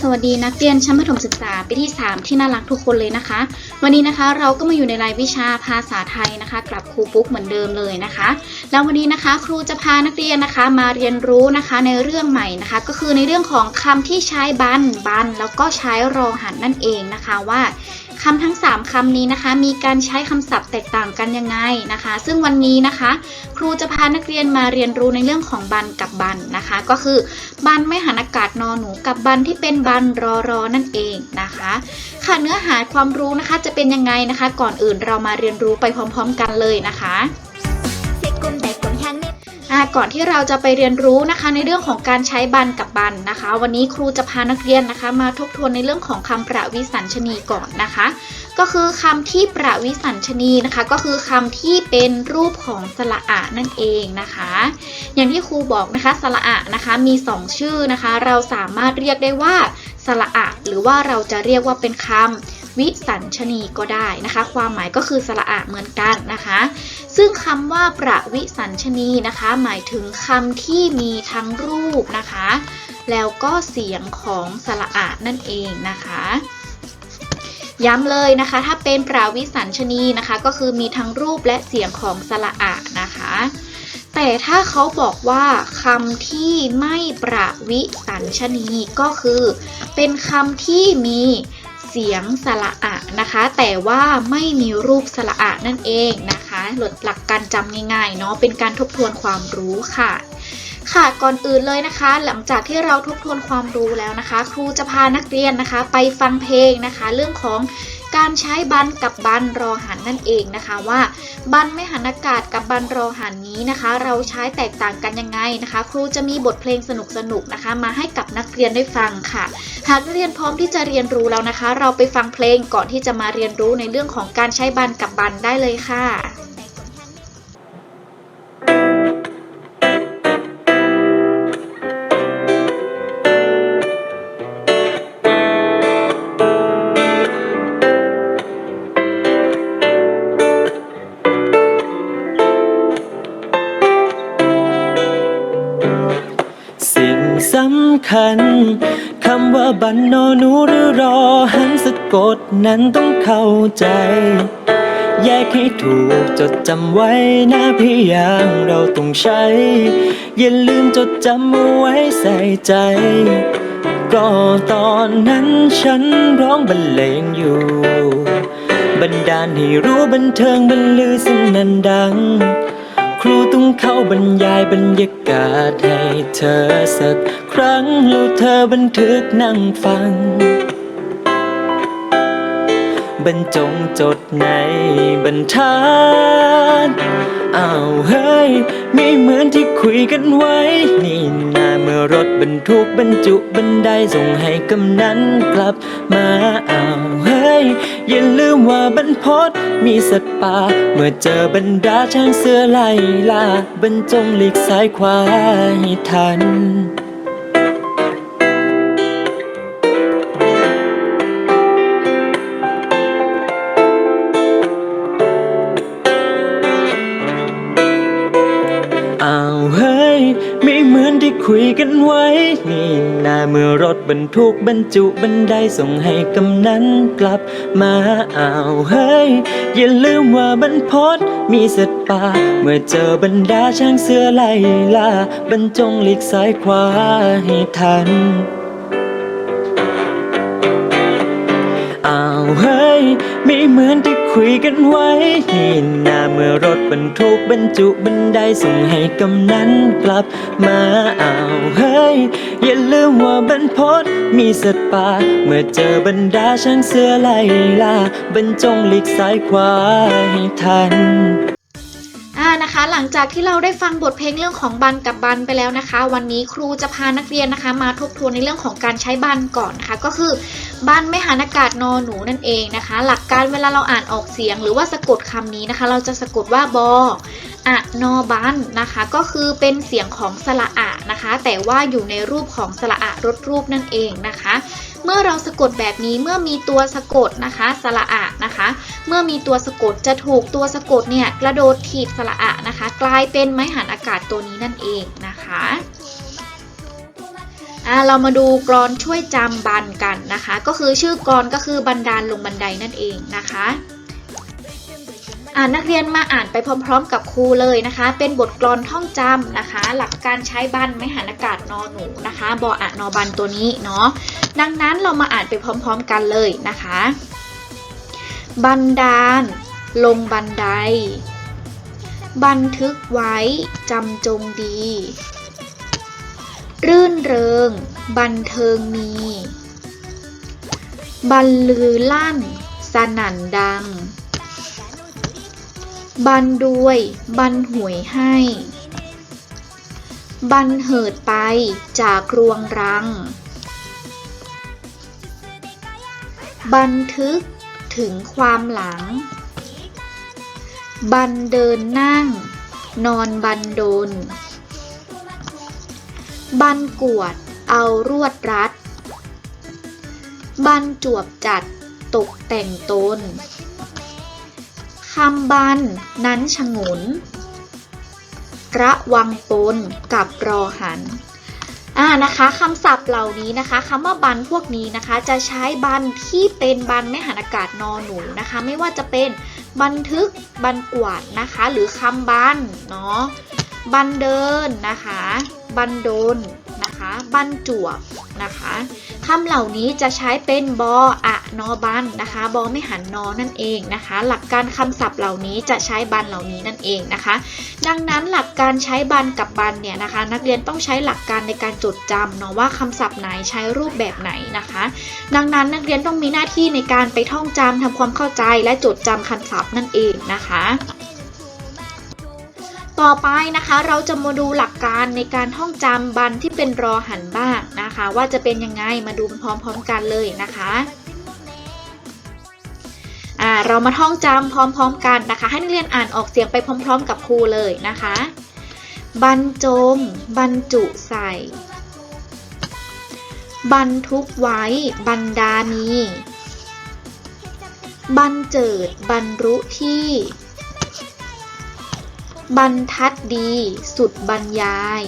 สวัสดีนักเรียนชั้นประถมศึกษาปีที่ 3 ที่น่ารักทุกคนเลยนะคะ วันนี้นะคะเราก็มาอยู่ในรายวิชาภาษาไทยนะคะกลับครูปุ๊กเหมือนเดิมเลยนะคะ แล้ววันนี้นะคะครูจะพานักเรียนนะคะมาเรียนรู้นะคะในเรื่องใหม่นะคะ ก็คือในเรื่องของคำที่ใช้บันบันแล้วก็ใช้รอหันนั่นเองนะคะว่าคำทั้ง 3 คำนี้นะคะ มีการใช้คำศัพท์แตกต่างกันยังไงนะคะ ซึ่งวันนี้นะคะ ครูจะพานักเรียนมาเรียนรู้ในเรื่องของบันกับบันนะคะ ก็คือบันไม่หันอากาศนอนหนูกับบันที่เป็นบันรอรอนั่นเองนะคะ ค่ะเนื้อหาความรู้นะคะจะเป็นยังไงนะคะ ก่อนอื่นเรามาเรียนรู้ไปพร้อม ๆ กันเลยนะคะ ก่อนที่เราจะไปเรียนรู้นะคะในเรื่องของการใช้บันกับบันนะคะ วันนี้ครูจะพานักเรียนนะคะ มาทบทวนในเรื่องของคำประวิสัญชนีก่อนนะคะ ก็คือคำที่ประวิสัญชนีนะคะ ก็คือคำที่เป็นรูปของสระอะนั่นเองนะคะ อย่างที่ครูบอกนะคะสระอะนะคะมี 2 ชื่อนะคะ เราสามารถเรียกได้ว่าสระอะหรือว่าเราจะเรียกว่าเป็นคำ วิสัญชนีก็ได้นะคะ ความหมายก็คือสระอะเหมือนกันนะคะ ซึ่งคำว่าประวิสัญชนีนะคะ หมายถึงคำที่มีทั้งรูปนะคะ แล้วก็เสียงของสระอะนั่นเองนะคะย้ำเลยนะคะ ถ้าเป็นปราวิสัญชนีนะคะ ก็คือมีทั้งรูปและเสียงของสระอะนะคะ แต่ถ้าเขาบอกว่าคำที่ไม่ประวิสัญชนีก็คือ เป็นคำที่มี เสียงสระอะนะคะ แต่ว่าไม่มีรูปสระอะนั่นเองนะคะหลดหลักการจำง่ายๆเนาะเป็นการทบทวนความรู้ค่ะค่ะก่อนอื่นเลยนะคะ หลังจากที่เราทบทวนความรู้แล้วนะคะ ครูจะพานักเรียนนะคะ ไปฟังเพลงนะคะ เรื่องของ การใช้บันกับบันรอหันนั่นเองนะคะว่า บันไม่หันอากาศกับบันรอหันนี้นะคะ เราใช้แตกต่างกันยังไงนะคะ ครูจะมีบทเพลงสนุกๆนะคะ มาให้กับนักเรียนได้ฟังค่ะ หากนักเรียนพร้อมที่จะเรียนรู้แล้วนะคะ เราไปฟังเพลงก่อนที่จะมาเรียนรู้ในเรื่องของการใช้บันกับบันได้เลยค่ะันนอหนูหรือรอหันสะกดนั้นต้องเข้าใจ แยกให้ถูกจดจำไว้นะพี่ยางเราต้องใช้ อย่าลืมจดจำเอาไว้ใส่ใจ ก็ตอนนั้นฉันร้องบรรเลงอยู่ บันดาลให้รู้บันเทิงบรรลือสนั่นดัง ครูต้องเข้าบรรยายบรรยากาศให้เธอสักครั้งแล้วเธอบันทึกนั่งฟัง บรรจงจดในบรรทัดอ้าวเฮ้ย ไม่เหมือนที่คุยกันไว้ นี่นาเมื่อรถบรรทุกบรรจุบันไดส่งให้กำนันกลับมาอ้าวเฮ้ อย่าลืมว่าบรรพตมีสัตว์ป่า เมื่อเจอบรรดาช้างเสือไล่ล่าบรรจงหลีกซ้ายขวาให้ทัน คุยกันไว้นี่นาเมื่อรถบรรทุกบรรจุบันไดส่งให้กำนันกลับมาอ้าวเฮ้ย อย่าลืมว่าบรรพศมีสัตว์ป่า เมื่อเจอบรรดาช้างเสือไล่ล่าบรรจงหลีกซ้ายขวาให้ทัน ไม่เหมือนที่คุยกันไว้นี่นาเมื่อรถบรรทุกบรรจุบันไดส่งให้กำนันกลับมาเอาเฮ้ย อย่าลืมว่าบรรพตมีสัตว์ป่า เมื่อเจอบรรดาช้างเสือไล่ล่าบรรจงหลีกซ้ายขวาให้ทัน นะคะ หลังจากที่เราได้ฟังบทเพลงเรื่องของบันกับบันไปแล้วนะคะ วันนี้ครูจะพานักเรียนนะคะ มาทบทวนในเรื่องของการใช้บันก่อนนะคะก็คือบันไม่หันอากาศนอหนูนั่นเองนะคะ หลักการเวลาเราอ่านออกเสียงหรือว่าสะกดคำนี้นะคะ เราจะสะกดว่าบออะนอบันนะคะ ก็คือเป็นเสียงของสระอะนะคะ แต่ว่าอยู่ในรูปของสระอะรดรูปนั่นเองนะคะ เมื่อเราสะกดแบบนี้เมื่อมีตัวสะกดนะคะสระอะนะคะ เมื่อมีตัวสะกดจะถูกตัวสะกดเนี่ยกระโดดถีบสระอะนะคะ กลายเป็นไม้หันอากาศตัวนี้นั่นเองนะคะอ่าเรามาดูกรอนช่วยจำบันกันนะคะ ก็คือชื่อกรอนก็คือบันดาลลงบันไดนั่นเองนะคะอ่านนักเรียนมาอ่านไปพร้อม ๆ กับครูเลยนะคะ เป็นบทกลอนท่องจำนะคะ หลักการใช้บันไม่หันอากาศนอหนูนะคะบออะนอบันตัวนี้เนาะ ดังนั้นเรามาอ่านไปพร้อมๆกันเลยนะคะ บันดาล ลงบันได บันทึกไว้จำจงดี รื่นเริง บันเทิงมี บันลือลั่น สนั่นดัง บันด้วย บันหวยให้บันเหิดไปจากรวงรัง บันทึกถึงความหลัง บันเดินนั่ง นอนบันโดน บันกวดเอารวดรัด บันจวบจัดตกแต่งตน คำบันนั้นฉงน ระวังปนกับรอหัน อ่านะคะคำศัพท์เหล่านี้นะคะคำว่าบันพวกนี้นะคะ จะใช้บันที่เป็นบันไม่หันอากาศนอนหนูนะคะ ไม่ว่าจะเป็นบันทึกบันกวาดนะคะ หรือคำบันเนาะบันเดินนะคะ บันโดนนะคะ บันจวบนะคะ คำเหล่านี้จะใช้เป็นบออะนอบันนะคะบอไม่หันนอนั่นเองนะคะ หลักการคำศัพท์เหล่านี้จะใช้บันเหล่านี้นั่นเองนะคะ ดังนั้นหลักการใช้บันกับบันเนี่ยนะคะ นักเรียนต้องใช้หลักการในการจดจำเนาะว่าคำศัพท์ไหนใช้รูปแบบไหนนะคะ ดังนั้นนักเรียนต้องมีหน้าที่ในการไปท่องจำทำความเข้าใจและจดจำคำศัพท์นั่นเองนะคะ ต่อไปนะคะเราจะมาดูหลักการในการท่องจำบันที่เป็นรอหันบ้างนะคะ ว่าจะเป็นยังไงมาดูพร้อมๆกันเลยนะคะเรามาท่องจำพร้อม ๆ กันนะคะ ให้นักเรียนอ่านออกเสียงไปพร้อม ๆ กับครูเลยนะคะ บรรจงบรรจุใส่ บรรทุกไว้ บรรดามี บรรเจิด บรรรุที่ บรรทัดดี สุดบรรยาย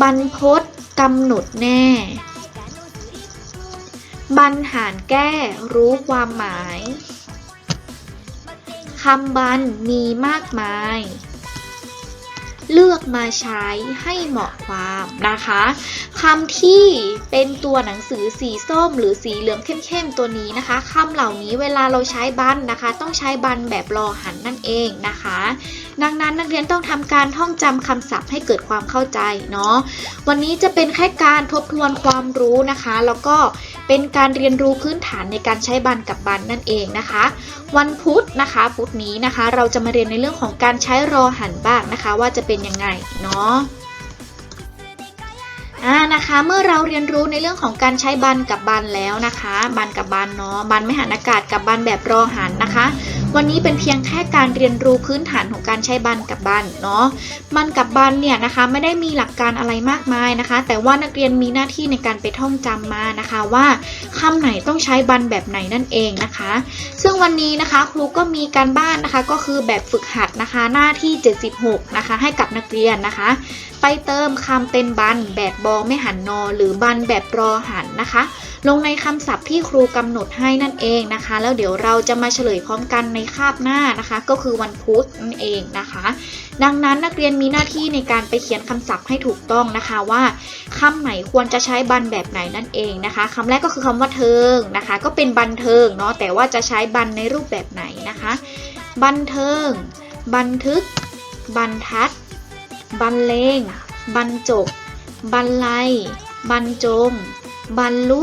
บรรพศกำหนดแน่ บรรหารแก้รู้ความหมาย คำบรรมีมากมาย เลือกมาใช้ให้เหมาะความนะคะคำที่เป็นตัวหนังสือสีส้ม หรือสีเหลืองเข้มๆตัวนี้นะคะคำเหล่านี้เวลาเราใช้บันนะคะ ต้องใช้บันแบบรอหันนั่นเองนะคะดังนั้นนักเรียนต้องทำการท่องจำคำศัพท์ให้เกิดความเข้าใจเนาะวันนี้จะเป็นแค่การทบทวนความรู้นะคะ แล้วก็เป็นการเรียนรู้พื้นฐานในการใช้บันกับบันนั่นเองนะคะ วันพุธนะคะพุธนี้นะคะ เราจะมาเรียนในเรื่องของการใช้รอหันบ้างนะคะ ว่าจะเป็นยังไงเนาะอ่านะคะเมื่อเราเรียนรู้ในเรื่องของการใช้บันกับบันแล้วนะคะ บันกับบันเนาะบันไม่หันอากาศกับบันแบบรอหันนะคะ วันนี้เป็นเพียงแค่การเรียนรู้พื้นฐานของการใช้บันกับบันเนาะบันกับบันเนี่ยนะคะไม่ได้มีหลักการอะไรมากมายนะคะ แต่ว่านักเรียนมีหน้าที่ในการไปท่องจำมานะคะว่าคำไหนต้องใช้บันแบบไหนนั่นเองนะคะ ซึ่งวันนี้นะคะครูก็มีการบ้านนะคะก็คือแบบฝึกหัดนะคะหน้าที่ 76 นะคะ ให้กับนักเรียนนะคะ ไปเติมคำเป็นบันแบบบอไม่หันนอ หรือบันแบบรอหันนะคะ ลงในคำศัพท์ที่ครูกำหนดให้นั่นเองนะคะ แล้วเดี๋ยวเราจะมาเฉลยพร้อมกันในคาบหน้านะคะ ก็คือวันพุธนั่นเองนะคะ ดังนั้นนักเรียนมีหน้าที่ในการไปเขียนคำศัพท์ให้ถูกต้องนะคะว่าคำไหนควรจะใช้บันแบบไหนนั่นเองนะคะคำแรกก็คือคำว่าเทิงนะคะ ก็เป็นบันเทิงเนาะแต่ว่าจะใช้บันในรูปแบบไหนนะคะ บันเทิง บันทึก บันทัดบรรเลงบรรจบบรรลัยบรรจง บรรลุ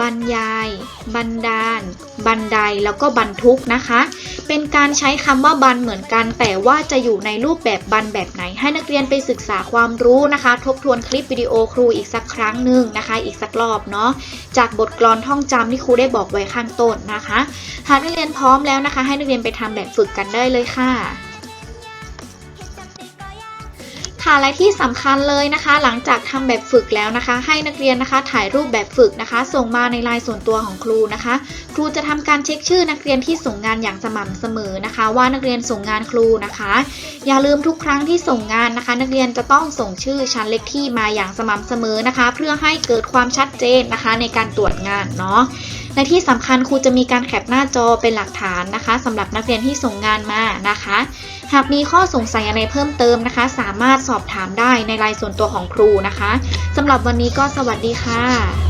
บรรยายบรรดาล บันได แล้วก็บรรทุกนะคะ เป็นการใช้คำว่าบันเหมือนกัน แต่ว่าจะอยู่ในรูปแบบบันแบบไหน ให้นักเรียนไปศึกษาความรู้นะคะ ทบทวนคลิปวิดีโอครูอีกสักครั้งหนึ่งนะคะ อีกสักรอบเนาะ จากบทกลอนท่องจำที่ครูได้บอกไว้ข้างต้นนะคะ หากนักเรียนพร้อมแล้วนะคะ ให้นักเรียนไปทำแบบฝึกกันได้เลยค่ะ ค่ะและที่สำคัญเลยนะคะ หลังจากทำแบบฝึกแล้วนะคะ ให้นักเรียนนะคะ ถ่ายรูปแบบฝึกนะคะ ส่งมาในไลน์ส่วนตัวของครูนะคะ ครูจะทำการเช็คชื่อนักเรียนที่ส่งงานอย่างสม่ำเสมอนะคะ ว่านักเรียนส่งงานครูนะคะ อย่าลืมทุกครั้งที่ส่งงานนะคะ นักเรียนจะต้องส่งชื่อชั้นเลขที่มาอย่างสม่ำเสมอนะคะ เพื่อให้เกิดความชัดเจนนะคะ ในการตรวจงานเนาะและที่สำคัญครูจะมีการแคปหน้าจอเป็นหลักฐานนะคะสำหรับนักเรียนที่ส่งงานมานะคะ หากมีข้อสงสัยอะไรเพิ่มเติมนะคะ สามารถสอบถามได้ในไลน์ส่วนตัวของครูนะคะสำหรับวันนี้ก็สวัสดีค่ะ